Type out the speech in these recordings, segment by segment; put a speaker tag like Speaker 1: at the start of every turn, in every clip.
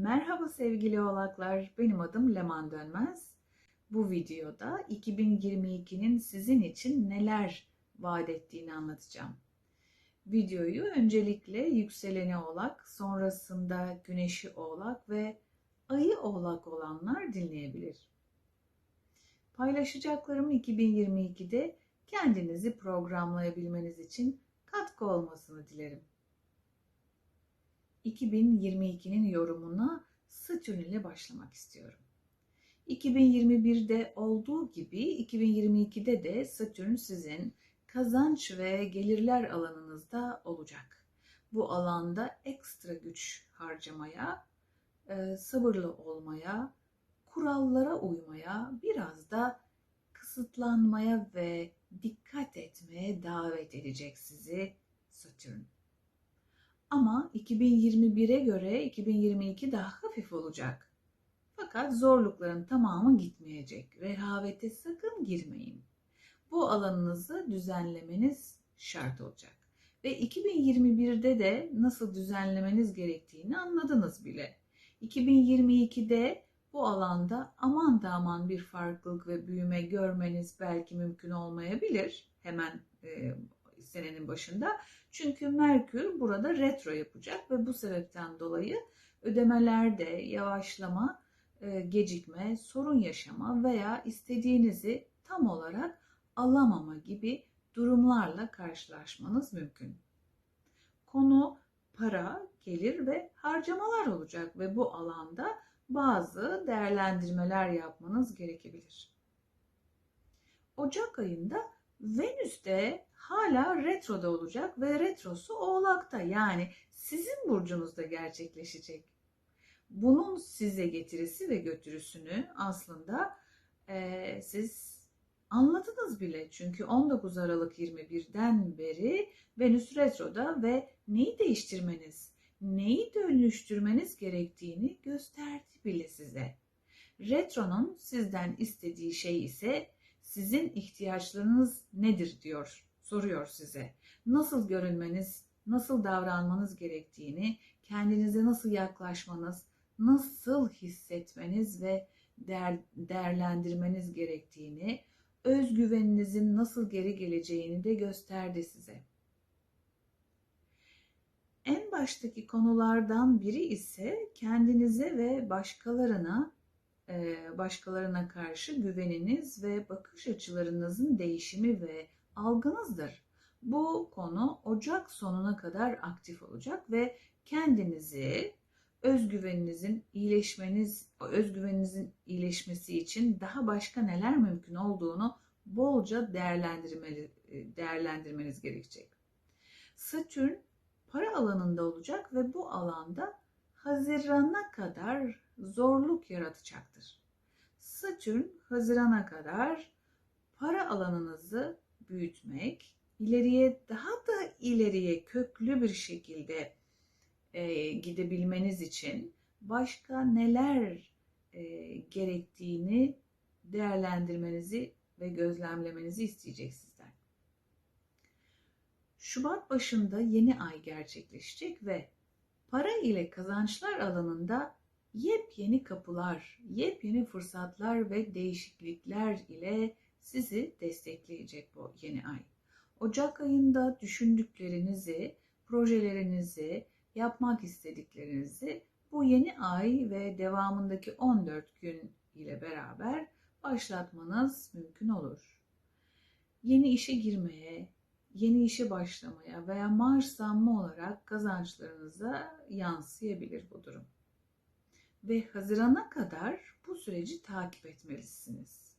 Speaker 1: Merhaba sevgili oğlaklar, benim adım Leman Dönmez. Bu videoda 2022'nin sizin için neler vaat ettiğini anlatacağım. Videoyu öncelikle yükseleni oğlak, sonrasında güneşi oğlak ve ayı oğlak olanlar dinleyebilir. Paylaşacaklarım 2022'de kendinizi programlayabilmeniz için katkı olmasını dilerim. 2022'nin yorumuna Satürn ile başlamak istiyorum. 2021'de olduğu gibi 2022'de de Satürn sizin kazanç ve gelirler alanınızda olacak. Bu alanda ekstra güç harcamaya, e, sabırlı olmaya, kurallara uymaya, biraz da kısıtlanmaya ve dikkat etmeye davet edecek sizi Satürn. Ama 2021'e göre 2022 daha hafif olacak. Fakat zorlukların tamamı gitmeyecek. Rehavete sakın girmeyin. Bu alanınızı düzenlemeniz şart olacak. Ve 2021'de de nasıl düzenlemeniz gerektiğini anladınız bile. 2022'de bu alanda aman da aman bir farklılık ve büyüme görmeniz belki mümkün olmayabilir hemen e, senenin başında. Çünkü Merkür burada retro yapacak ve bu sebepten dolayı ödemelerde yavaşlama, e, gecikme, sorun yaşama veya istediğinizi tam olarak alamama gibi durumlarla karşılaşmanız mümkün. Konu para, gelir ve harcamalar olacak ve bu alanda bazı değerlendirmeler yapmanız gerekebilir. Ocak ayında Venüs de hala retroda olacak ve retrosu oğlakta yani sizin burcunuzda gerçekleşecek. Bunun size getirisi ve götürüsünü aslında e, siz anladınız bile. Çünkü 19 Aralık 21'den beri Venüs retroda ve neyi değiştirmeniz, neyi dönüştürmeniz gerektiğini gösterdi bile size. Retronun sizden istediği şey ise sizin ihtiyaçlarınız nedir diyor, soruyor size. Nasıl görünmeniz, nasıl davranmanız gerektiğini, kendinize nasıl yaklaşmanız, nasıl hissetmeniz ve değer, değerlendirmeniz gerektiğini, özgüveninizin nasıl geri geleceğini de gösterdi size. En baştaki konulardan biri ise kendinize ve başkalarına başkalarına karşı güveniniz ve bakış açılarınızın değişimi ve algınızdır. Bu konu Ocak sonuna kadar aktif olacak ve kendinizi özgüveninizin iyileşmeniz, özgüveninizin iyileşmesi için daha başka neler mümkün olduğunu bolca değerlendirmeniz gerekecek. Satürn para alanında olacak ve bu alanda Haziran'a kadar zorluk yaratacaktır. Satürn Haziran'a kadar para alanınızı büyütmek, ileriye daha da ileriye köklü bir şekilde e, gidebilmeniz için başka neler e, gerektiğini değerlendirmenizi ve gözlemlemenizi isteyecek sizden. Şubat başında yeni ay gerçekleşecek ve para ile kazançlar alanında yepyeni kapılar, yepyeni fırsatlar ve değişiklikler ile sizi destekleyecek bu yeni ay. Ocak ayında düşündüklerinizi, projelerinizi, yapmak istediklerinizi bu yeni ay ve devamındaki 14 gün ile beraber başlatmanız mümkün olur. Yeni işe girmeye, yeni işe başlamaya veya maaş zammı olarak kazançlarınıza yansıyabilir bu durum. Ve Haziran'a kadar bu süreci takip etmelisiniz.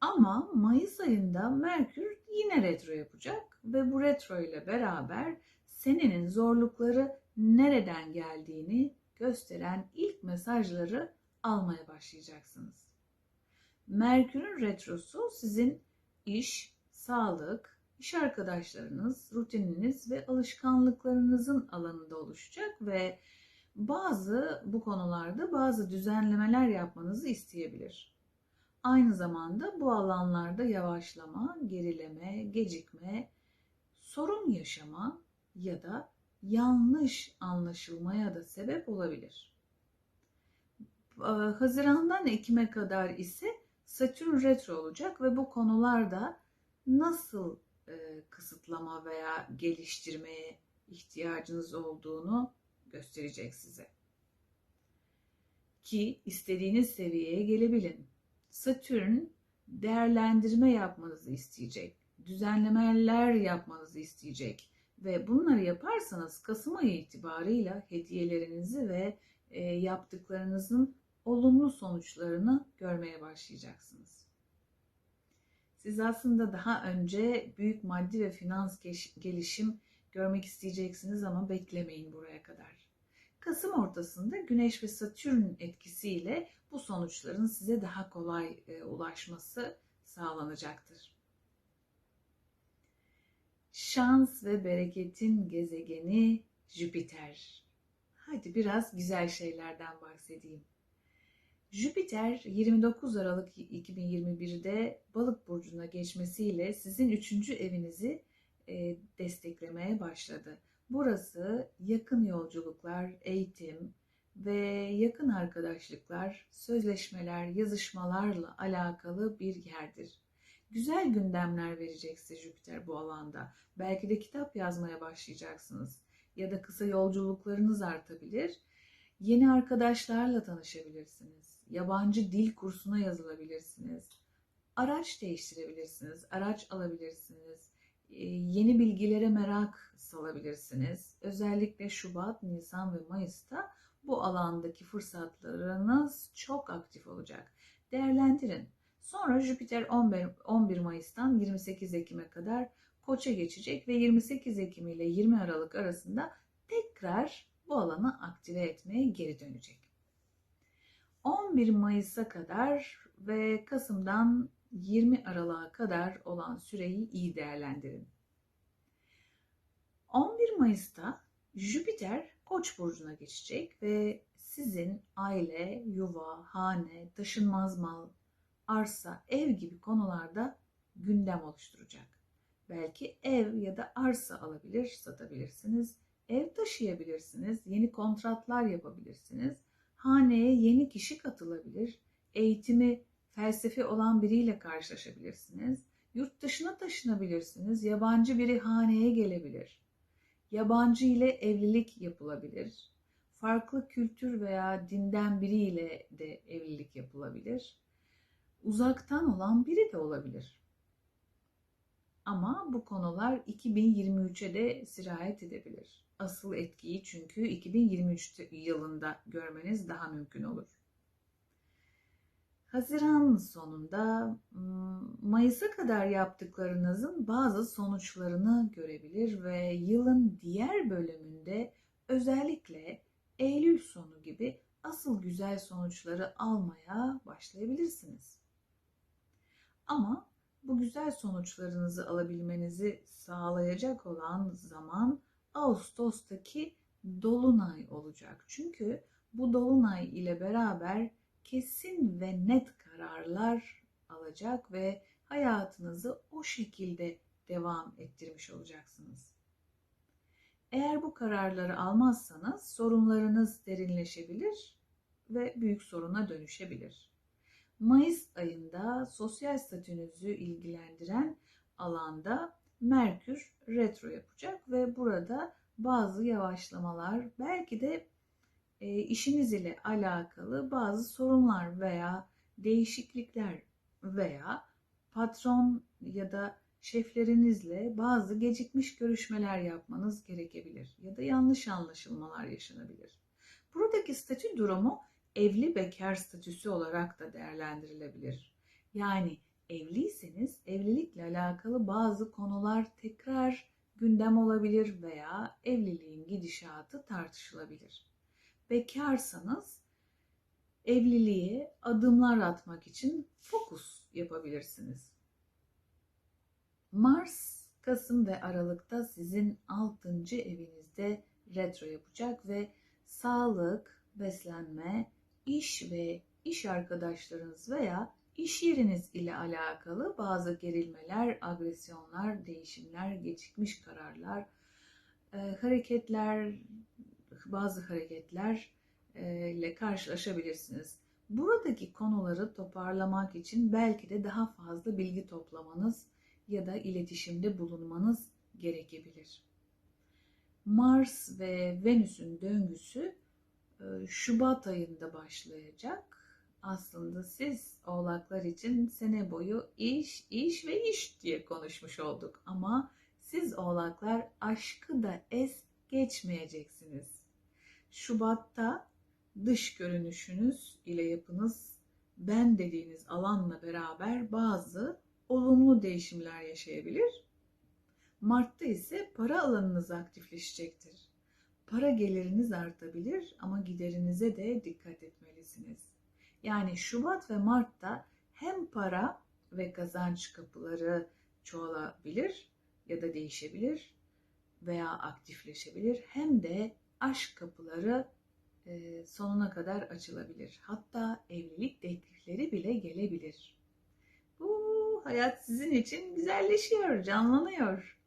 Speaker 1: Ama Mayıs ayında Merkür yine retro yapacak ve bu retro ile beraber senenin zorlukları nereden geldiğini gösteren ilk mesajları almaya başlayacaksınız. Merkür'ün retrosu sizin iş, sağlık, iş arkadaşlarınız, rutininiz ve alışkanlıklarınızın alanında oluşacak ve bazı bu konularda bazı düzenlemeler yapmanızı isteyebilir. Aynı zamanda bu alanlarda yavaşlama, gerileme, gecikme, sorun yaşama ya da yanlış anlaşılmaya da sebep olabilir. Ee, Haziran'dan Ekim'e kadar ise Satürn retro olacak ve bu konularda nasıl e, kısıtlama veya geliştirmeye ihtiyacınız olduğunu gösterecek size. Ki istediğiniz seviyeye gelebilin. Satürn değerlendirme yapmanızı isteyecek, düzenlemeler yapmanızı isteyecek ve bunları yaparsanız Kasım ayı itibarıyla hediyelerinizi ve e, yaptıklarınızın olumlu sonuçlarını görmeye başlayacaksınız. Siz aslında daha önce büyük maddi ve finans gelişim görmek isteyeceksiniz ama beklemeyin buraya kadar. Kasım ortasında Güneş ve Satürn etkisiyle bu sonuçların size daha kolay e, ulaşması sağlanacaktır. Şans ve bereketin gezegeni Jüpiter. Hadi biraz güzel şeylerden bahsedeyim. Jüpiter 29 Aralık 2021'de Balık burcuna geçmesiyle sizin üçüncü evinizi e, desteklemeye başladı. Burası yakın yolculuklar, eğitim ve yakın arkadaşlıklar, sözleşmeler, yazışmalarla alakalı bir yerdir. Güzel gündemler verecek size Jüpiter bu alanda. Belki de kitap yazmaya başlayacaksınız ya da kısa yolculuklarınız artabilir. Yeni arkadaşlarla tanışabilirsiniz. Yabancı dil kursuna yazılabilirsiniz. Araç değiştirebilirsiniz, araç alabilirsiniz yeni bilgilere merak salabilirsiniz. Özellikle Şubat, Nisan ve Mayıs'ta bu alandaki fırsatlarınız çok aktif olacak. Değerlendirin. Sonra Jüpiter 11, 11 Mayıs'tan 28 Ekim'e kadar Koç'a geçecek ve 28 Ekim ile 20 Aralık arasında tekrar bu alanı aktive etmeye geri dönecek. 11 Mayıs'a kadar ve Kasım'dan 20 Aralık'a kadar olan süreyi iyi değerlendirin. 11 Mayıs'ta Jüpiter Koç burcuna geçecek ve sizin aile, yuva, hane, taşınmaz mal, arsa, ev gibi konularda gündem oluşturacak. Belki ev ya da arsa alabilir, satabilirsiniz. Ev taşıyabilirsiniz, yeni kontratlar yapabilirsiniz. Haneye yeni kişi katılabilir. Eğitimi felsefi olan biriyle karşılaşabilirsiniz. Yurt dışına taşınabilirsiniz. Yabancı biri haneye gelebilir. Yabancı ile evlilik yapılabilir. Farklı kültür veya dinden biriyle de evlilik yapılabilir. Uzaktan olan biri de olabilir. Ama bu konular 2023'e de sirayet edebilir. Asıl etkiyi çünkü 2023 yılında görmeniz daha mümkün olur. Haziran sonunda Mayıs'a kadar yaptıklarınızın bazı sonuçlarını görebilir ve yılın diğer bölümünde özellikle Eylül sonu gibi asıl güzel sonuçları almaya başlayabilirsiniz. Ama bu güzel sonuçlarınızı alabilmenizi sağlayacak olan zaman Ağustos'taki dolunay olacak. Çünkü bu dolunay ile beraber kesin ve net kararlar alacak ve hayatınızı o şekilde devam ettirmiş olacaksınız. Eğer bu kararları almazsanız sorunlarınız derinleşebilir ve büyük soruna dönüşebilir. Mayıs ayında sosyal statünüzü ilgilendiren alanda Merkür retro yapacak ve burada bazı yavaşlamalar belki de işiniz ile alakalı bazı sorunlar veya değişiklikler veya patron ya da şeflerinizle bazı gecikmiş görüşmeler yapmanız gerekebilir ya da yanlış anlaşılmalar yaşanabilir. Buradaki statü durumu evli bekar statüsü olarak da değerlendirilebilir. Yani evliyseniz evlilikle alakalı bazı konular tekrar gündem olabilir veya evliliğin gidişatı tartışılabilir bekarsanız evliliğe adımlar atmak için fokus yapabilirsiniz. Mars Kasım ve Aralık'ta sizin 6. evinizde retro yapacak ve sağlık, beslenme, iş ve iş arkadaşlarınız veya iş yeriniz ile alakalı bazı gerilmeler, agresyonlar, değişimler, gecikmiş kararlar, e, bazı hareketler e, karşılaşabilirsiniz. Buradaki konuları toparlamak için belki de daha fazla bilgi toplamanız ya da iletişimde bulunmanız gerekebilir. Mars ve Venüs'ün döngüsü e, Şubat ayında başlayacak. Aslında siz oğlaklar için sene boyu iş, iş ve iş diye konuşmuş olduk. Ama siz oğlaklar aşkı da es geçmeyeceksiniz. Şubat'ta dış görünüşünüz ile yapınız ben dediğiniz alanla beraber bazı olumlu değişimler yaşayabilir. Mart'ta ise para alanınız aktifleşecektir. Para geliriniz artabilir ama giderinize de dikkat etmelisiniz. Yani Şubat ve Mart'ta hem para ve kazanç kapıları çoğalabilir ya da değişebilir veya aktifleşebilir hem de aşk kapıları e, sonuna kadar açılabilir. Hatta evlilik teklifleri bile gelebilir. Bu hayat sizin için güzelleşiyor, canlanıyor.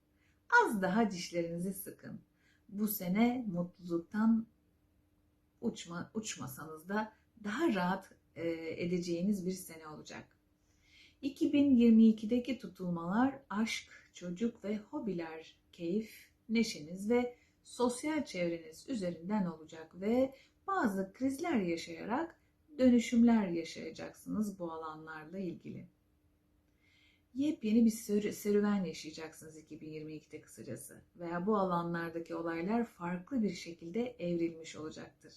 Speaker 1: Az daha dişlerinizi sıkın. Bu sene mutluluktan uçma, uçmasanız da daha rahat e, edeceğiniz bir sene olacak. 2022'deki tutulmalar aşk, çocuk ve hobiler, keyif, neşeniz ve sosyal çevreniz üzerinden olacak ve bazı krizler yaşayarak dönüşümler yaşayacaksınız bu alanlarla ilgili. Yepyeni bir serüven yaşayacaksınız 2022'de kısacası veya bu alanlardaki olaylar farklı bir şekilde evrilmiş olacaktır.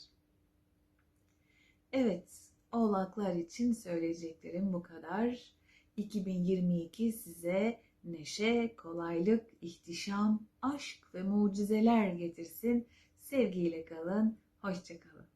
Speaker 1: Evet, oğlaklar için söyleyeceklerim bu kadar. 2022 size neşe, kolaylık, ihtişam, aşk ve mucizeler getirsin. Sevgiyle kalın, hoşçakalın.